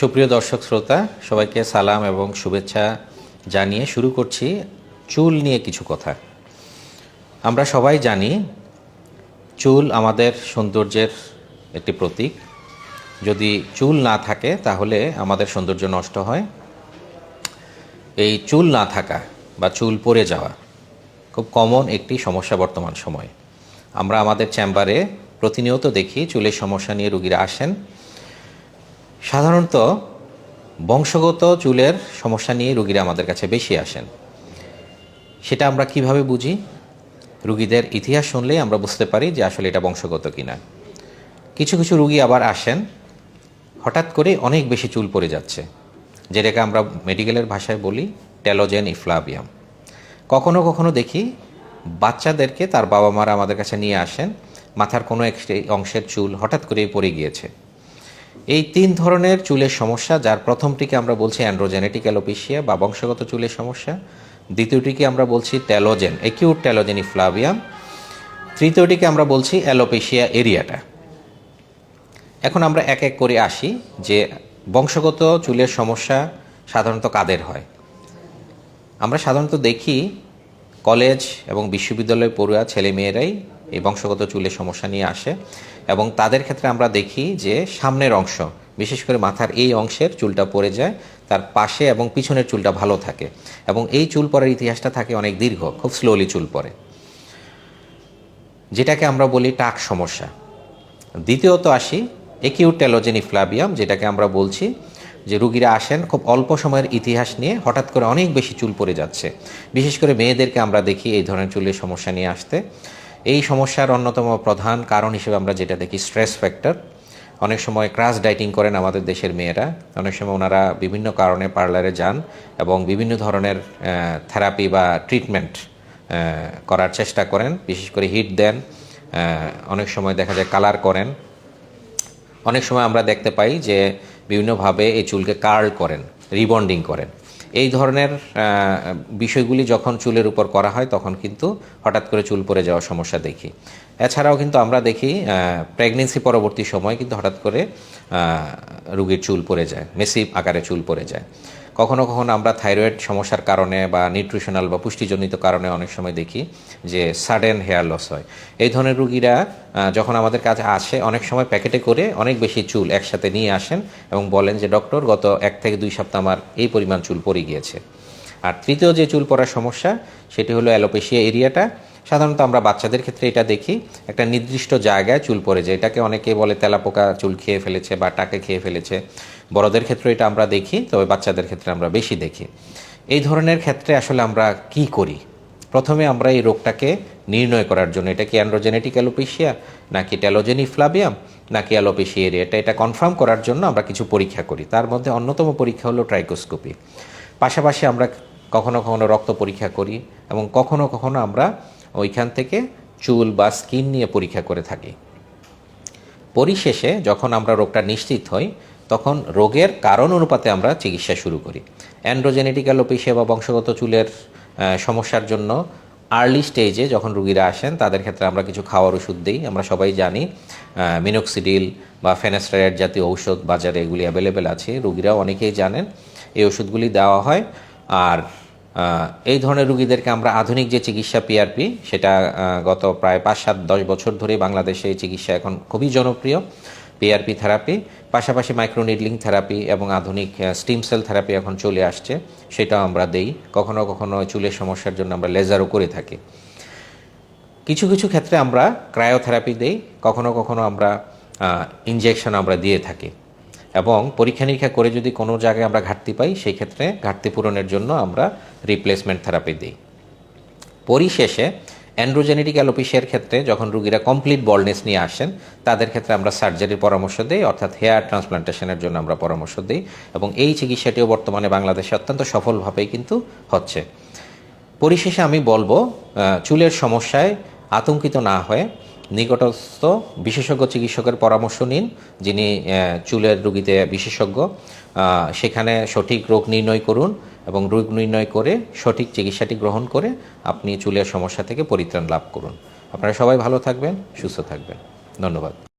সুপ্রিয় দর্শক শ্রোতা, সবাইকে সালাম এবং শুভেচ্ছা জানিয়ে শুরু করছি চুল নিয়ে কিছু কথা। আমরা সবাই জানি চুল আমাদের সৌন্দর্যের একটি প্রতীক। যদি চুল না থাকে, তাহলে আমাদের সৌন্দর্য নষ্ট হয়। এই চুল না থাকা বা চুল পড়ে যাওয়া খুব কমন একটি সমস্যা বর্তমান সময়ে। আমরা আমাদের চেম্বারে প্রতিনিয়ত দেখি চুলের সমস্যা নিয়ে রুগীরা আসেন। সাধারণত বংশগত চুলের সমস্যা নিয়ে রুগীরা আমাদের কাছে বেশি আসেন। সেটা আমরা কীভাবে বুঝি? রুগীদের ইতিহাস শুনলেই আমরা বুঝতে পারি যে আসলে এটা বংশগত কিনা। কিছু কিছু রুগী আবার আসেন, হঠাৎ করে অনেক বেশি চুল পড়ে যাচ্ছে। যেটাকে আমরা মেডিকেলের ভাষায় বলি টেলোজেন ইফ্লাবিয়াম। কখনো কখনো দেখি বাচ্চাদেরকে তার বাবা মারা আমাদের কাছে নিয়ে আসেন, মাথার কোনো একটি অংশের চুল হঠাৎ করেই পড়ে গিয়েছে। এই তিন ধরনের চুলের সমস্যা, যার প্রথমটিকে আমরা বলছি অ্যান্ড্রোজেনেটিক অ্যালোপেশিয়া বা বংশগত চুলের সমস্যা, দ্বিতীয়টিকে আমরা বলছি টেলোজেন একিউট টেলোজেন ইফ্লাভিয়াম তৃতীয়টিকে আমরা বলছি অ্যালোপেশিয়া এরিয়াটা এখন আমরা এক এক করে আসি যে বংশগত চুলের সমস্যা সাধারণত কাদের হয়। আমরা সাধারণত দেখি কলেজ এবং বিশ্ববিদ্যালয় পড়ুয়া ছেলে মেয়েরাই এই বংশগত চুলের সমস্যা নিয়ে আসে। এবং তাদের ক্ষেত্রে আমরা দেখি যে সামনের অংশ, বিশেষ করে মাথার এই অংশের চুলটা পড়ে যায়, তার পাশে এবং পিছনের চুলটা ভালো থাকে। এবং এই চুল পড়ার ইতিহাসটা থাকে অনেক দীর্ঘ, খুব স্লোলি চুল পড়ে। যেটাকে আমরা বলি টাক সমস্যা। দ্বিতীয়ত আসি একিউট টেলোজেনি ফ্লাবিয়াম যেটাকে আমরা বলছি যে রুগীরা আসেন খুব অল্প সময়ের ইতিহাস নিয়ে হঠাৎ করে অনেক বেশি চুল পড়ে যাচ্ছে। বিশেষ করে মেয়েদেরকে আমরা দেখি এই ধরনের চুলের সমস্যা নিয়ে আসতে। এই সমস্যার অন্যতম প্রধান কারণ হিসেবে আমরা যেটা দেখি স্ট্রেস ফ্যাক্টর। অনেক সময় ক্রাশ ডাইটিং করেন আমাদের দেশের মেয়েরা। অনেক সময় ওনারা বিভিন্ন কারণে পার্লারে যান এবং বিভিন্ন ধরনের থেরাপি বা ট্রিটমেন্ট করার চেষ্টা করেন। বিশেষ করে হিট দেন অনেক সময় দেখা যায় কালার করেন। অনেক সময় আমরা দেখতে পাই যে বিভিন্নভাবে এই চুলকে কার্ল করেন, রিবন্ডিং করেন। এই ধরনের বিষয়গুলি যখন চুলের উপর করা হয়, তখন কিন্তু হঠাৎ করে চুল পড়ে যাওয়ার সমস্যা দেখি। এছাড়াও কিন্তু আমরা দেখি প্রেগনেন্সি পরবর্তী সময় কিন্তু হঠাৎ করে রুগীর চুল পড়ে যায় মেসিভ আকারে চুল পড়ে যায়। কখনো কখনো আমরা থাইরয়েড সমস্যার কারণে বা নিউট্রিশনাল বা পুষ্টিজনিত কারণে অনেক সময় দেখি যে সাডেন হেয়ার লস হয়। এই ধরনের রুগীরা যখন আমাদের কাছে আসে, অনেক সময় প্যাকেটে করে অনেক বেশি চুল একসাথে নিয়ে আসেন এবং বলেন যে, ডক্টর, গত এক থেকে দুই সপ্তাহ আমার এই পরিমাণ চুল পড়ে গিয়েছে। আর তৃতীয় যে চুল পড়ার সমস্যা, সেটি হলো অ্যালোপেশিয়া এরিয়াটা। সাধারণত আমরা বাচ্চাদের ক্ষেত্রে এটা দেখি, একটা নির্দিষ্ট জায়গায় চুল পড়ে যায়। এটাকে অনেকে বলে তেলাপোকা চুল খেয়ে ফেলেছে বা টাকে খেয়ে ফেলেছে। বড়দের ক্ষেত্রে এটা আমরা দেখি, তবে বাচ্চাদের ক্ষেত্রে আমরা বেশি দেখি। এই ধরনের ক্ষেত্রে আসলে আমরা কি করি? প্রথমে আমরা এই রোগটাকে নির্ণয় করার জন্য, এটা কি অ্যান্ড্রোজেনেটিক অ্যালোপেশিয়া নাকি ট্যালোজেনি ফ্লাবিয়াম নাকি অ্যালোপেশিয়া এরিয়া এটা এটা কনফার্ম করার জন্য আমরা কিছু পরীক্ষা করি। তার মধ্যে অন্যতম পরীক্ষা হলো ট্রাইকোস্কোপি পাশাপাশি আমরা কখনো কখনো রক্ত পরীক্ষা করি এবং কখনো কখনো আমরা ওইখান থেকে চুল বা স্কিন নিয়ে পরীক্ষা করে থাকি। পরিশেষে যখন আমরা রোগটা নিশ্চিত হই, তখন রোগের কারণ অনুপাতে আমরা চিকিৎসা শুরু করি। অ্যান্ড্রোজেনেটিক অ্যালোপেশিয়া বা বংশগত চুলের সমস্যার জন্য আর্লি স্টেজে যখন রুগীরা আসেন, তাদের ক্ষেত্রে আমরা কিছু খাওয়ার ওষুধ দিই। আমরা সবাই জানি মিনোক্সিডিল বা ফেনাস্টারাইড জাতীয় ঔষধ বাজারে এগুলি অ্যাভেলেবেল আছে। রুগীরা অনেকেই জানেন, এই ওষুধগুলি দেওয়া হয়। আর এই ধরনের রুগীদেরকে আমরা আধুনিক যে চিকিৎসা পিআরপি সেটা গত প্রায় পাঁচ, সাত, দশ বছর ধরে বাংলাদেশে এই চিকিৎসা এখন খুবই জনপ্রিয়। পিআরপি থেরাপি পাশাপাশি মাইক্রোনিডলিং থেরাপি এবং আধুনিক স্টিম সেল থেরাপি এখন চলে আসছে। সেটাও আমরা দেই। কখনো কখনো চুলের সমস্যার জন্য আমরা লেজারও করে থাকি। কিছু কিছু ক্ষেত্রে আমরা ক্রায়োথেরাপি দেই। কখনো কখনো আমরা ইনজেকশন আমরা দিয়ে থাকি। এবং পরীক্ষা নিরীক্ষা করে যদি কোনো জায়গায় আমরা ঘাটতি পাই, সেই ক্ষেত্রে ঘাটতি পূরণের জন্য আমরা রিপ্লেসমেন্ট থেরাপি দিই। পরিশেষে অ্যান্ড্রোজেনেটিক অ্যালোপেশিয়ার ক্ষেত্রে যখন রুগীরা কমপ্লিট বলনেস নিয়ে আসেন, তাদের ক্ষেত্রে আমরা সার্জারির পরামর্শ দিই, অর্থাৎ হেয়ার ট্রান্সপ্লান্টেশনের জন্য আমরা পরামর্শ দিই এবং এই চিকিৎসাটিও বর্তমানে বাংলাদেশে অত্যন্ত সফলভাবেই কিন্তু হচ্ছে। পরিশেষে আমি বলব চুলের সমস্যায় আতঙ্কিত না হয়ে নিকটস্থ বিশেষজ্ঞ চিকিৎসকের পরামর্শ নিন, যিনি চুলের রুগীতে বিশেষজ্ঞ। সেখানে সঠিক রোগ নির্ণয় করুন এবং রোগ নির্ণয় করে সঠিক চিকিৎসাটি গ্রহণ করে আপনি চুলের সমস্যা থেকে পরিত্রাণ লাভ করুন। আপনারা সবাই ভালো থাকবেন, সুস্থ থাকবেন। ধন্যবাদ।